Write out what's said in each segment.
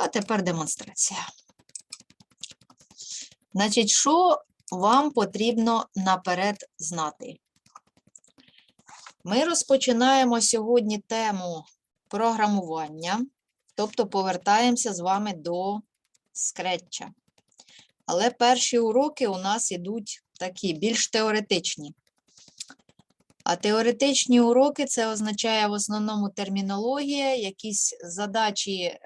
А тепер демонстрація. Значить, що вам потрібно наперед знати? Ми розпочинаємо сьогодні тему програмування, тобто повертаємося з вами до скретча. Але перші уроки у нас ідуть такі більш теоретичні. А теоретичні уроки це означає в основному термінологія, якісь задачі е,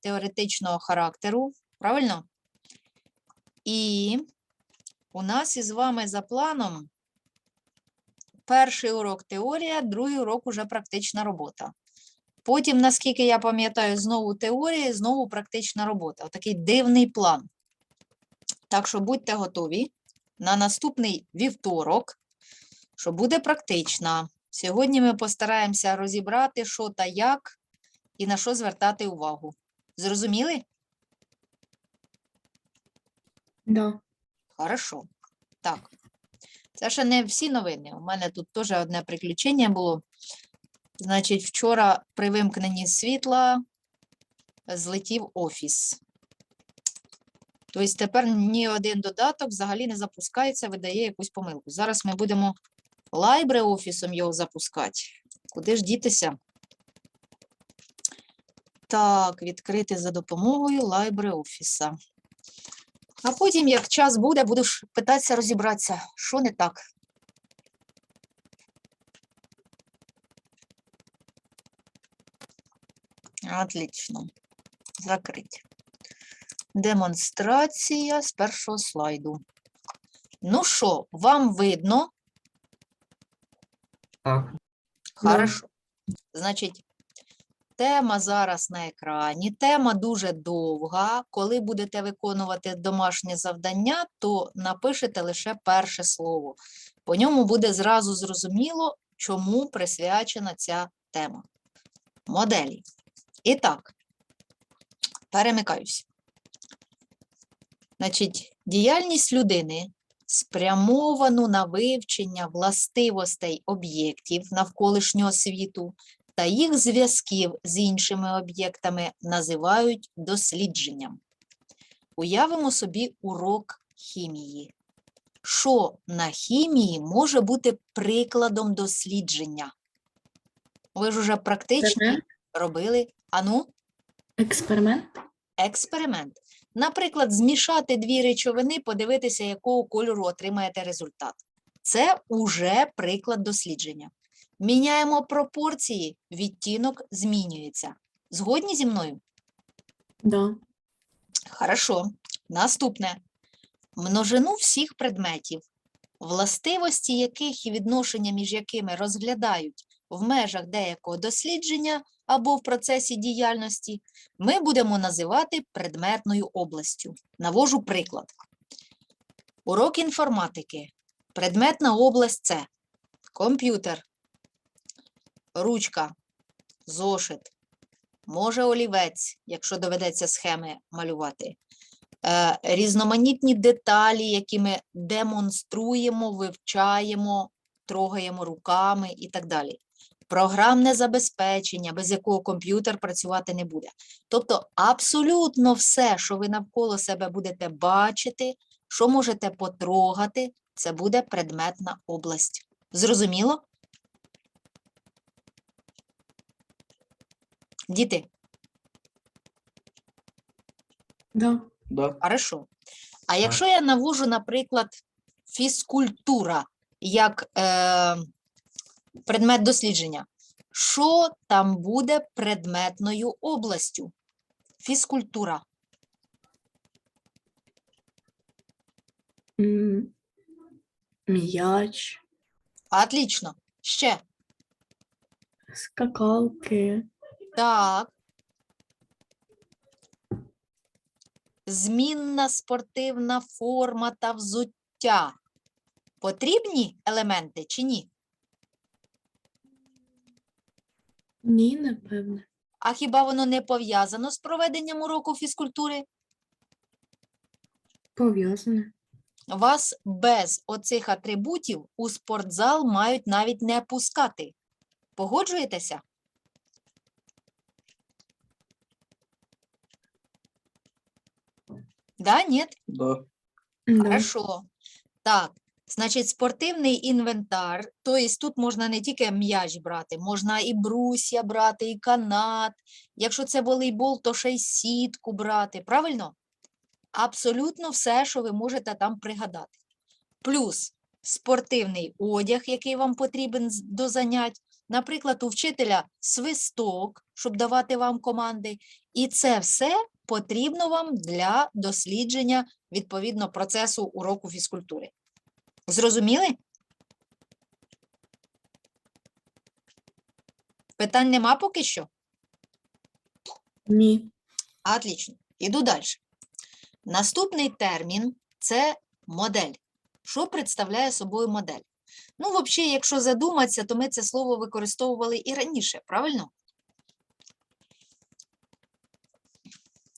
теоретичного характеру, правильно? І у нас із вами за планом перший урок теорія, другий урок уже практична робота. Потім, наскільки я пам'ятаю, знову теорія, знову практична робота. Отакий дивний план. Так що будьте готові на наступний вівторок, що буде практична. Сьогодні ми постараємося розібрати, що та як і на що звертати увагу. Зрозуміли? Да. Хорошо. Так. Це ще не всі новини. У мене тут теж одне приключення було. Значить, вчора при вимкненні світла злетів офіс. Тобто тепер ні один додаток взагалі не запускається, видає якусь помилку. Зараз ми будемо LibreOffice його запускати. Куди ж дітися? Так, відкрити за допомогою LibreOffice. А потім, як час буде, буду питатися розібратися, що не так. Отлично. Закрить. Демонстрація з першого слайду. Ну що, вам видно? Так, Хорошо. Значить, тема зараз на екрані. Тема дуже довга. Коли будете виконувати домашнє завдання, то напишете лише перше слово. По ньому буде зразу зрозуміло, чому присвячена ця тема. Моделі. І так, перемикаюсь. Значить, діяльність людини спрямовану на вивчення властивостей об'єктів навколишнього світу та їх зв'язків з іншими об'єктами називають дослідженням. Уявимо собі урок хімії. Що на хімії може бути прикладом дослідження? Ви ж уже практично робили ану, Експеримент? експеримент. Наприклад, змішати дві речовини, подивитися, якого кольору отримаєте результат. Це уже приклад дослідження. Міняємо пропорції, відтінок змінюється. Згодні зі мною? Да. Хорошо. Наступне. Множину всіх предметів, властивості яких і відношення між якими розглядають в межах деякого дослідження або в процесі діяльності, ми будемо називати предметною областю. Навожу приклад. Урок інформатики. Предметна область це комп'ютер, ручка, зошит, може олівець, якщо доведеться схеми малювати, е, різноманітні деталі, які ми демонструємо, вивчаємо, трогаємо руками і так далі. Програмне забезпечення, без якого комп'ютер працювати не буде. Тобто абсолютно все, що ви навколо себе будете бачити, що можете потрогати, це буде предметна область. Зрозуміло? Діти, Да. да. Хорошо. А якщо я навожу, наприклад, фізкультура як е, предмет дослідження, що там буде предметною областю? Фізкультура. М'яч, Отлично. Ще. скакалки, Так. Змінна спортивна форма та взуття. Потрібні елементи чи ні? Ні, напевне. А хіба воно не пов'язано з проведенням уроку фізкультури? Пов'язане. Вас без оцих атрибутів у спортзал мають навіть не пускати. Погоджуєтеся? Да, ні? Да. Хорошо. Так, значить, спортивний інвентар, тобто тут можна не тільки м'яч брати, можна і брусья брати, і канат. Якщо це волейбол, то ще й сітку брати. Правильно? Абсолютно все, що ви можете там пригадати. Плюс спортивний одяг, який вам потрібен до занять. Наприклад, у вчителя свисток, щоб давати вам команди. І це все потрібно вам для дослідження відповідно процесу уроку фізкультури. Зрозуміли? Питань нема поки що? Ні. Отлично. Іду далі. Наступний термін це модель. Що представляє собою модель? Ну, взагалі, якщо задуматися, то ми це слово використовували і раніше, правильно?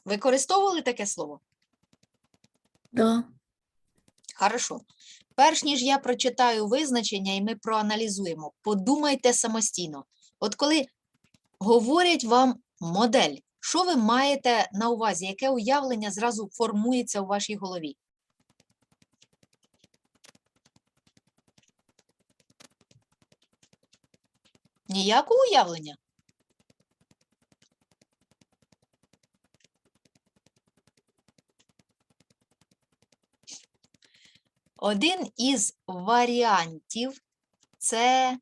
Використовували таке слово? Да. Хорошо. Перш ніж я прочитаю визначення і ми проаналізуємо, подумайте самостійно. От коли говорять вам модель, що ви маєте на увазі, яке уявлення зразу формується у вашій голові? Ніякого уявлення? Один із варіантів це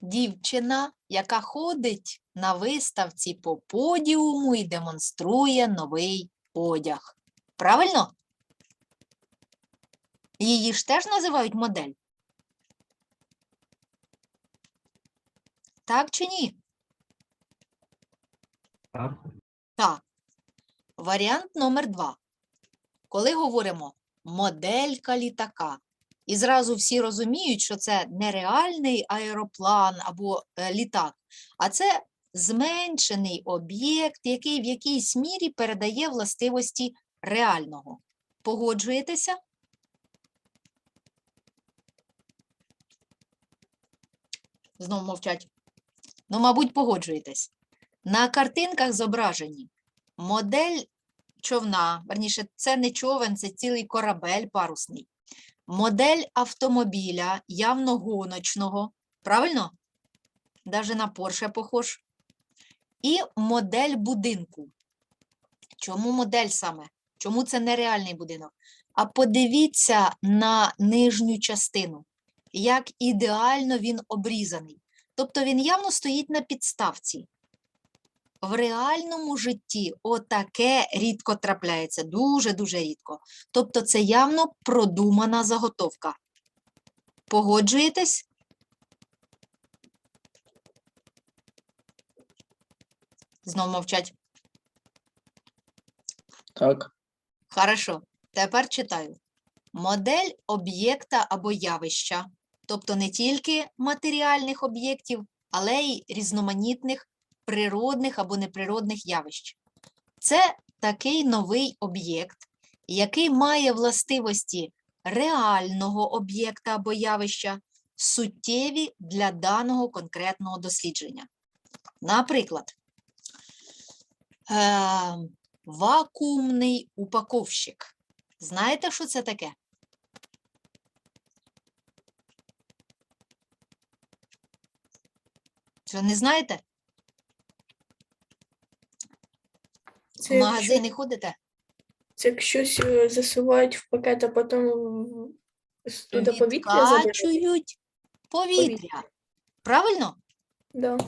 дівчина, яка ходить на виставці по подіуму і демонструє новий одяг. Правильно? Її ж теж називають модель. Так чи ні? Так. Так. Варіант номер два. Коли говоримо моделька літака, і зразу всі розуміють, що це не реальний аероплан або е, літак, а це зменшений об'єкт, який в якійсь мірі передає властивості реального. Погоджуєтеся? Знову мовчать. Ну, мабуть, погоджуєтесь. На картинках зображені модель човна, верніше, це не човен, це цілий корабель парусний. Модель автомобіля, явно гоночного, правильно? Даже на Порше похож. І модель будинку. Чому модель саме? Чому це нереальний будинок? А подивіться на нижню частину, як ідеально він обрізаний. Тобто він явно стоїть на підставці. В реальному житті отаке рідко трапляється, дуже-дуже рідко. Тобто це явно продумана заготовка. Погоджуєтесь? Знов мовчать. Так. Хорошо. Тепер читаю. Модель об'єкта або явища, тобто не тільки матеріальних об'єктів, але й різноманітних природних або неприродних явищ. Це такий новий об'єкт, який має властивості реального об'єкта або явища, суттєві для даного конкретного дослідження. Наприклад, е, вакуумний упаковщик. Знаєте, що це таке? Що не знаєте? Це В якщо, ходите? це як щось е, засувають в пакет, а потім в- туди повітря забирають. Відкачують повітря. Правильно? Да.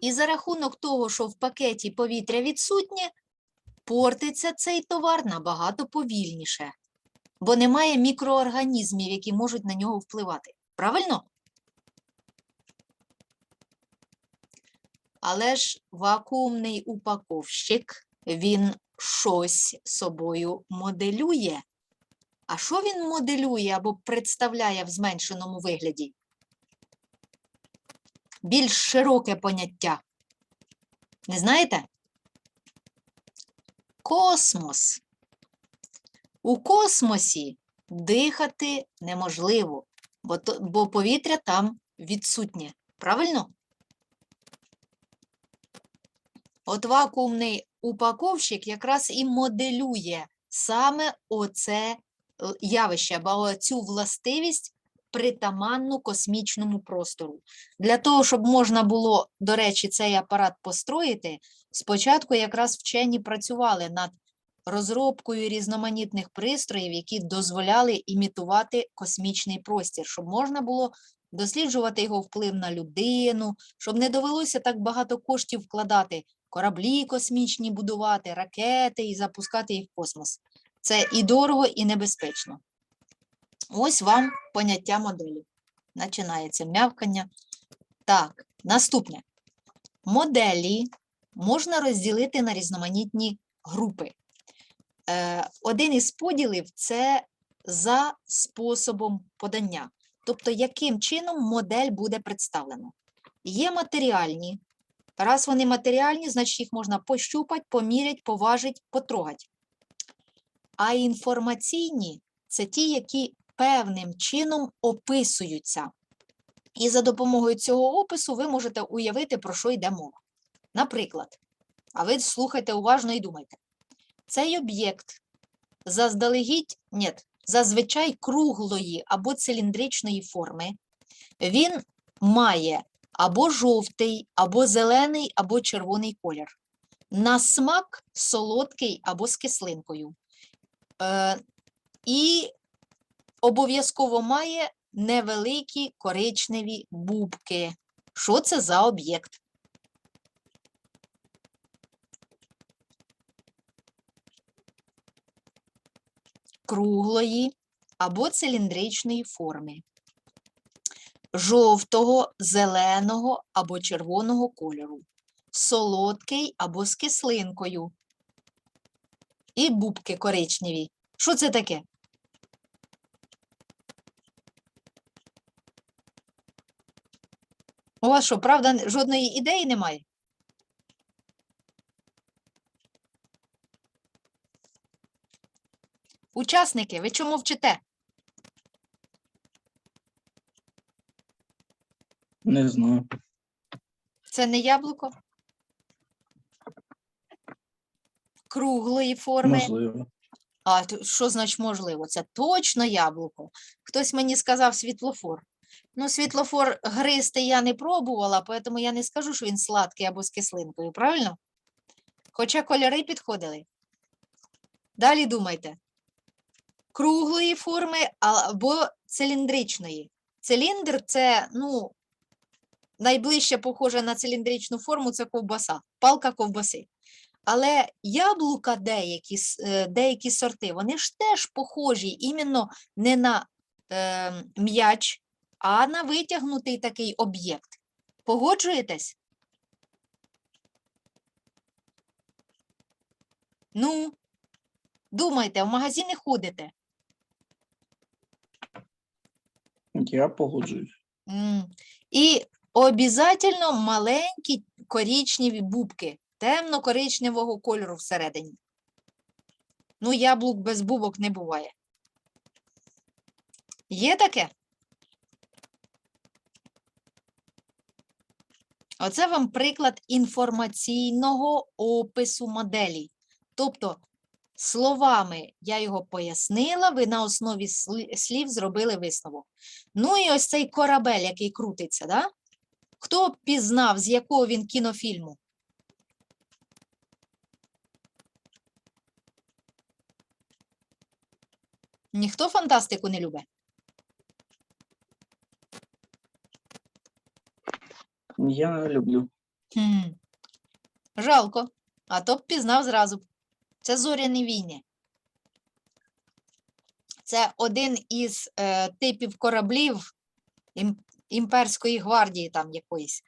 І за рахунок того, що в пакеті повітря відсутнє, портиться цей товар набагато повільніше, бо немає мікроорганізмів, які можуть на нього впливати. Правильно? Але ж вакуумний упаковщик, він щось собою моделює. А що він моделює або представляє в зменшеному вигляді? Більш широке поняття. Не знаєте? Космос. У космосі дихати неможливо, бо, бо повітря там відсутнє. Правильно? От вакуумний упаковщик якраз і моделює саме оце явище або цю властивість притаманну космічному простору. Для того, щоб можна було, до речі, цей апарат построїти, спочатку якраз вчені працювали над розробкою різноманітних пристроїв, які дозволяли імітувати космічний простір, щоб можна було досліджувати його вплив на людину, щоб не довелося так багато коштів вкладати, кораблі космічні будувати, ракети і запускати їх в космос. Це і дорого, і небезпечно. Ось вам поняття моделі. Починається м'явкання. Так, наступне. Моделі можна розділити на різноманітні групи. Е, один із поділів це за способом подання. Тобто, яким чином модель буде представлена. Є матеріальні. Раз вони матеріальні, значить їх можна пощупати, поміряти, поважити, потрогати. А інформаційні це ті, які певним чином описуються. І за допомогою цього опису ви можете уявити, про що йде мова. Наприклад, а ви слухайте уважно і думайте. Цей об'єкт заздалегідь, ні, зазвичай круглої або циліндричної форми, він має або жовтий, або зелений, або червоний колір. На смак солодкий або з кислинкою. Е, і обов'язково має невеликі коричневі бубки. Що це за об'єкт? Круглої або циліндричної форми, жовтого, зеленого або червоного кольору, солодкий або з кислинкою. І бубки коричневі. Що це таке? У вас що, правда, жодної ідеї немає? Учасники, ви чому вчите? Не знаю. Це не яблуко? Круглої форми. Можливо. А то що значить можливо? Це точно яблуко. Хтось мені сказав світлофор. Ну, світлофор гристи я не пробувала, тому я не скажу, що він сладкий або з кислинкою, правильно? Хоча кольори підходили. Далі думайте. Круглої форми або циліндричної. Циліндр це, ну, найближче похоже на циліндричну форму це ковбаса, палка ковбаси. Але яблука деякі, е, деякі сорти, вони ж теж похожі іменно не на е, м'яч, а на витягнутий такий об'єкт. Погоджуєтесь? Ну, думайте, в магазини ходите. Я погоджуюсь. І обязательно маленькі коричневі бубки, темно-коричневого кольору всередині. Ну, яблук без бубок не буває. Є таке? Оце вам приклад інформаційного опису моделі. Тобто, словами я його пояснила, ви на основі слів зробили висновок. Ну і ось цей корабель, який крутиться, да? Хто пізнав, з якого він кінофільму? Ніхто фантастику не любить? Я люблю. Хм. Жалко, а то б пізнав зразу. Це зоряні війни. Це один із е, типів кораблів імперської гвардії там якоїсь.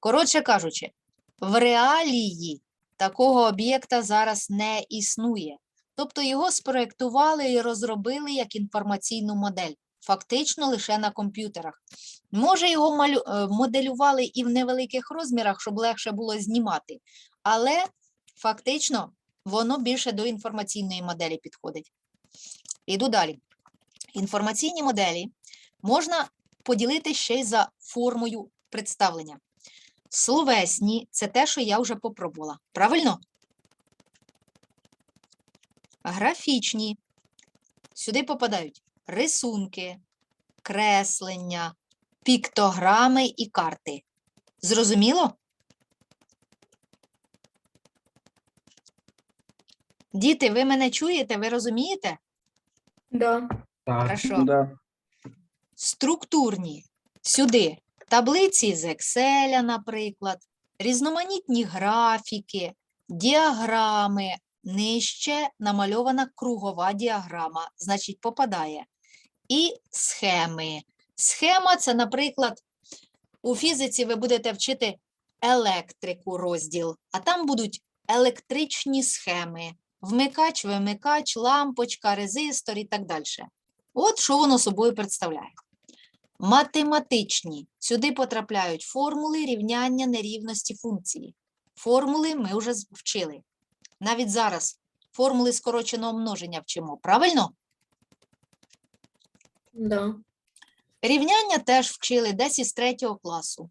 Коротше кажучи, в реалії такого об'єкта зараз не існує. Тобто його спроектували і розробили як інформаційну модель, фактично лише на комп'ютерах. Може, його малю... е, моделювали і в невеликих розмірах, щоб легше було знімати, але фактично воно більше до інформаційної моделі підходить. Іду далі. Інформаційні моделі можна поділити ще й за формою представлення. Словесні це те, що я вже попробувала. Правильно? графічні. Сюди попадають рисунки, креслення, піктограми і карти. Зрозуміло? Діти, ви мене чуєте? Ви розумієте? Да. Так. Хорошо. Да. Структурні. Сюди таблиці з Excel, наприклад, різноманітні графіки, діаграми. Нижче намальована кругова діаграма, значить, попадає. І схеми. Схема це, наприклад, у фізиці ви будете вчити електрику розділ, а там будуть електричні схеми. Вмикач, вимикач, лампочка, резистор і так далі. От що воно собою представляє. Математичні. Сюди потрапляють формули рівняння нерівності функції. Формули ми вже вчили. Навіть зараз формули скороченого множення вчимо. Правильно? Да. Рівняння теж вчили десь із третього класу.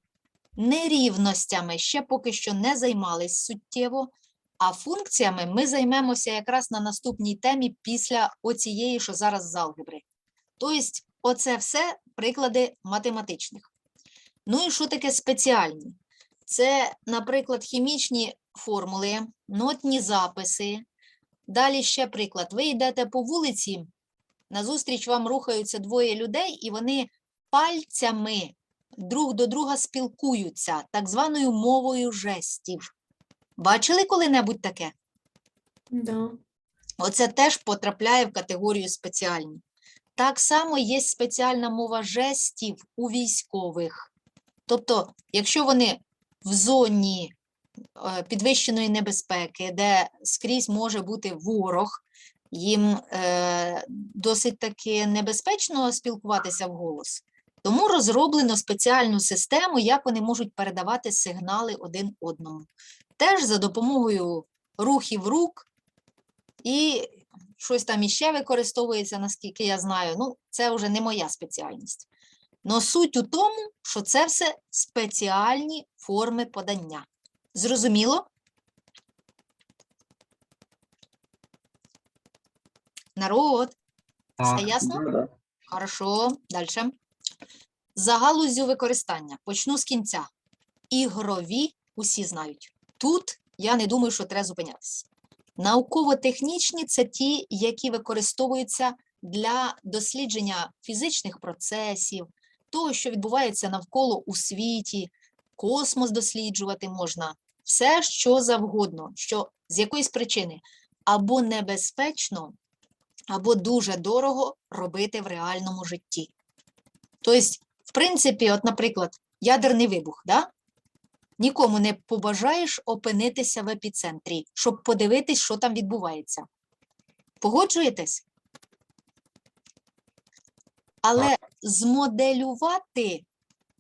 Нерівностями ще поки що не займались суттєво, а функціями ми займемося якраз на наступній темі після оцієї, що зараз з алгебри. Тобто, оце все приклади математичних. Ну і що таке спеціальні? Це, наприклад, хімічні формули, нотні записи. Далі ще приклад. Ви йдете по вулиці, назустріч вам рухаються двоє людей, і вони пальцями друг до друга спілкуються так званою мовою жестів. Бачили коли-небудь таке? Да. Оце теж потрапляє в категорію спеціальні. Так само є спеціальна мова жестів у військових. Тобто, якщо вони в зоні е, підвищеної небезпеки, де скрізь може бути ворог, їм е, досить таки небезпечно спілкуватися вголос. Тому розроблено спеціальну систему, як вони можуть передавати сигнали один одному. Теж за допомогою рухів рук і щось там іще використовується, наскільки я знаю. Ну, це вже не моя спеціальність. Но суть у тому, що це все спеціальні форми подання. Зрозуміло? Народ, все ясно? Хорошо, далі. За галуззю використання. Почну з кінця. Ігрові усі знають. Тут я не думаю, що треба зупинятися. Науково-технічні це ті, які використовуються для дослідження фізичних процесів, того, що відбувається навколо у світі, космос досліджувати можна, все, що завгодно, що з якоїсь причини або небезпечно, або дуже дорого робити в реальному житті. Тобто, в принципі, от, наприклад, ядерний вибух, да? Нікому не побажаєш опинитися в епіцентрі, щоб подивитись, що там відбувається. Погоджуєтесь? Але змоделювати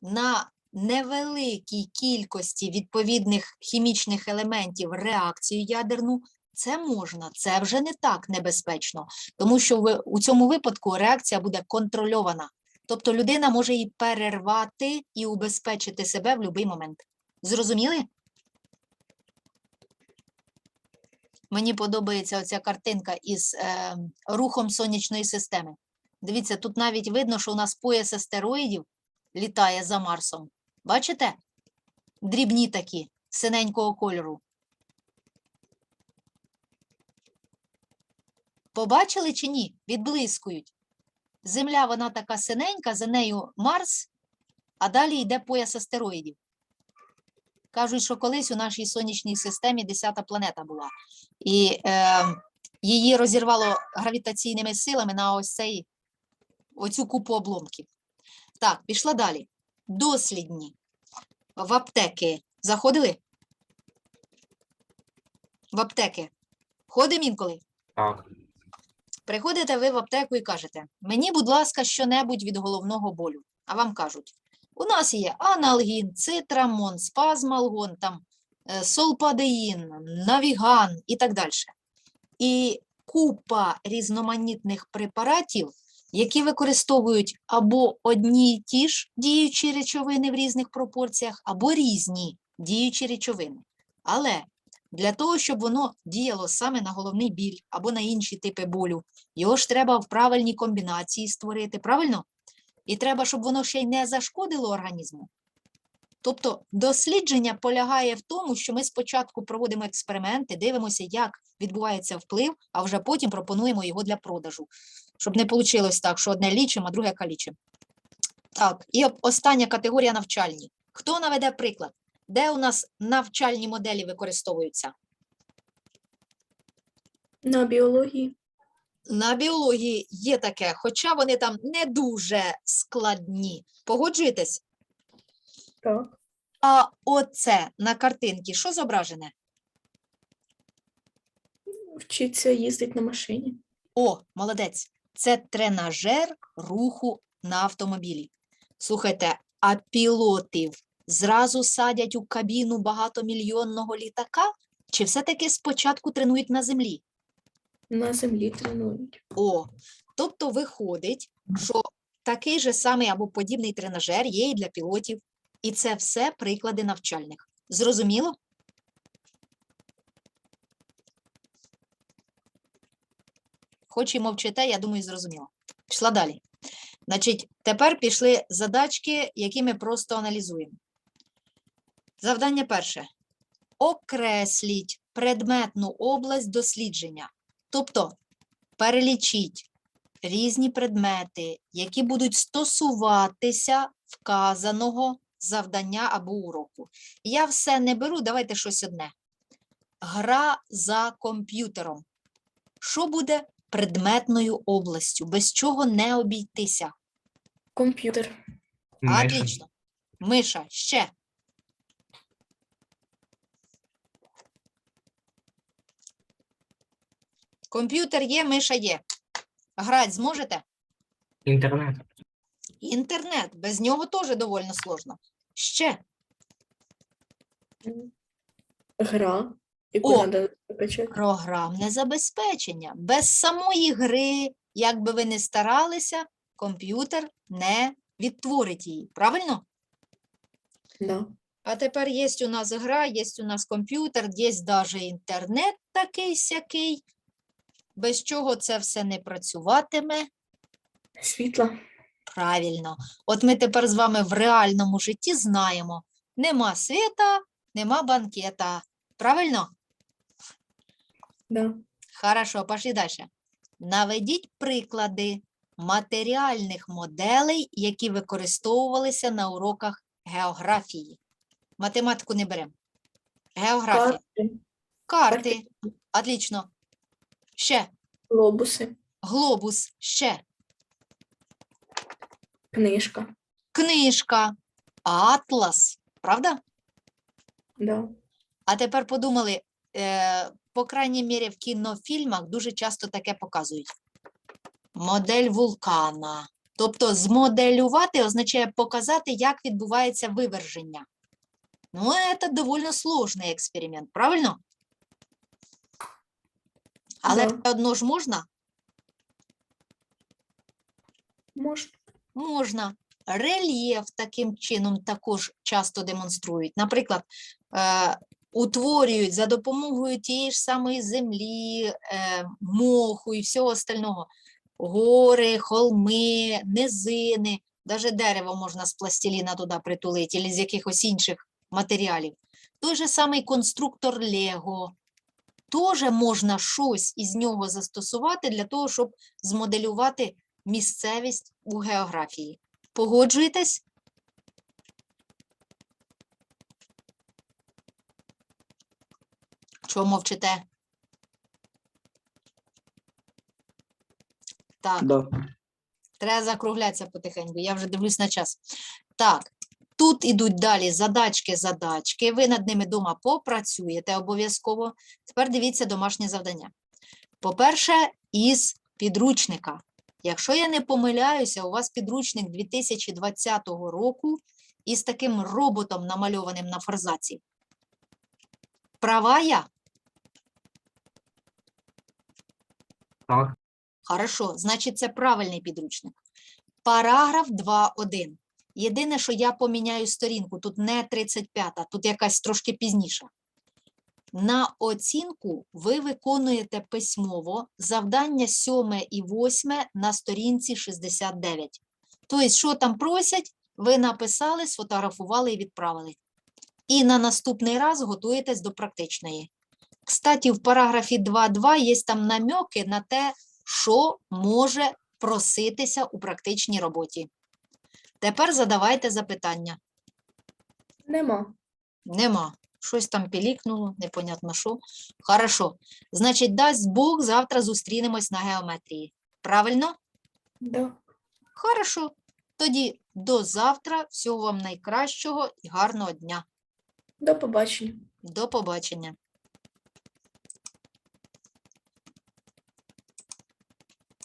на невеликій кількості відповідних хімічних елементів реакцію ядерну це можна, це вже не так небезпечно, тому що ви, у цьому випадку реакція буде контрольована. Тобто людина може її перервати і убезпечити себе в будь-який момент. Зрозуміли? Мені подобається оця картинка із е, рухом сонячної системи. Дивіться, тут навіть видно, що у нас пояс астероїдів літає за Марсом. Бачите? Дрібні такі, синенького кольору. Побачили чи ні? Відблискують. Земля вона така синенька, за нею Марс, а далі йде пояс астероїдів. Кажуть, що колись у нашій сонячній системі 10-та планета була. І е, її розірвало гравітаційними силами на ось цей, оцю купу обломків. Так, пішла далі. Дослідні. В аптеки заходили? В аптеки. Ходимо інколи? Так. Приходите ви в аптеку і кажете: мені, будь ласка, щонебудь від головного болю. А вам кажуть: у нас є аналгін, цитрамон, спазмалгон, там, е, солпадеїн, навіган і так далі. І купа різноманітних препаратів, які використовують або одні й ті ж діючі речовини в різних пропорціях, або різні діючі речовини. Але Для того, щоб воно діяло саме на головний біль або на інші типи болю, його ж треба в правильній комбінації створити, правильно? І треба, щоб воно ще й не зашкодило організму. Тобто дослідження полягає в тому, що ми спочатку проводимо експерименти, дивимося, як відбувається вплив, а вже потім пропонуємо його для продажу. Щоб не вийшло так, що одне лічимо, а друге калічимо. Так, і остання категорія навчальні. Хто наведе приклад? Де у нас навчальні моделі використовуються? На біології. На біології є таке, хоча вони там не дуже складні. Погоджуєтесь? Так. А оце на картинці що зображене? Вчиться їздити на машині. О, молодець. Це тренажер руху на автомобілі. Слухайте, а пілотів зразу садять у кабіну багатомільйонного літака? Чи все-таки спочатку тренують на землі? На землі тренують. О, тобто виходить, що такий же самий або подібний тренажер є і для пілотів, і це все приклади навчальних. Зрозуміло? Хоч і мовчите, я думаю, зрозуміло. Пішла далі. Значить, тепер пішли задачки, які ми просто аналізуємо. Завдання перше. Окресліть предметну область дослідження. Тобто перелічіть різні предмети, які будуть стосуватися вказаного завдання або уроку. Я все не беру, давайте щось одне. Гра за комп'ютером. Що буде предметною областю, без чого не обійтися? Комп'ютер. Отлично. Миша, ще. Комп'ютер є, миша є. Грать зможете? Інтернет. Інтернет, без нього теж доволі сложно. Ще. Гра, яку О! треба закачати. Програмне забезпечення. Без самої гри, як би ви не старалися, комп'ютер не відтворить її. Правильно? Да. А тепер є у нас гра, є у нас комп'ютер, є навіть інтернет такий сякий, без чого це все не працюватиме. Світла. Правильно. От ми тепер з вами в реальному житті знаємо: нема світа, нема банкета. Правильно? Да. Хорошо, пошли далі. Наведіть приклади матеріальних моделей, які використовувалися на уроках географії. Математику не беремо. Географія. Карти, Карти. Отлично. Ще. глобуси, Глобус. Ще. книжка. Книжка. Атлас. Правда? Да. А тепер подумали, е, по крайній мірі в кінофільмах дуже часто таке показують. Модель вулкана. Тобто змоделювати означає показати, як відбувається виверження. Ну, це доволі сложний експеримент, правильно? Але все одно ж можна? Можна. Можна. Рельєф таким чином також часто демонструють. Наприклад, е, утворюють за допомогою тієї ж самої землі, е, моху і всього остального. Гори, холми, низини, навіть дерево можна з пластиліна туди притулити, або з якихось інших матеріалів. Той же самий конструктор Лего. Теж можна щось із нього застосувати для того, щоб змоделювати місцевість у географії. Погоджуєтесь? Чого мовчите? Так, Да. треба закруглятися потихеньку. Я вже дивлюсь на час. Так, тут ідуть далі задачки, задачки. Ви над ними дома попрацюєте обов'язково. Тепер дивіться домашнє завдання. По-перше, із підручника. Якщо я не помиляюся, у вас підручник 2020 року із таким роботом, намальованим на форзаці. Права я? Так. Хорошо, значить, це правильний підручник. Параграф 2.1. Єдине, що я поміняю сторінку, тут не 35, тут якась трошки пізніша. На оцінку ви виконуєте письмово завдання 7 і 8 на сторінці 69. Тобто, що там просять, ви написали, сфотографували і відправили. І на наступний раз готуєтесь до практичної. Кстати, в параграфі 2.2 є там намьоки на те, що може проситися у практичній роботі. Тепер задавайте запитання. Нема. Нема. Щось там пілікнуло, непонятно що. Хорошо. Значить, дасть Бог, завтра зустрінемось на геометрії. Правильно? Да. Хорошо. Тоді до завтра. Всього вам найкращого і гарного дня. До побачення. До побачення.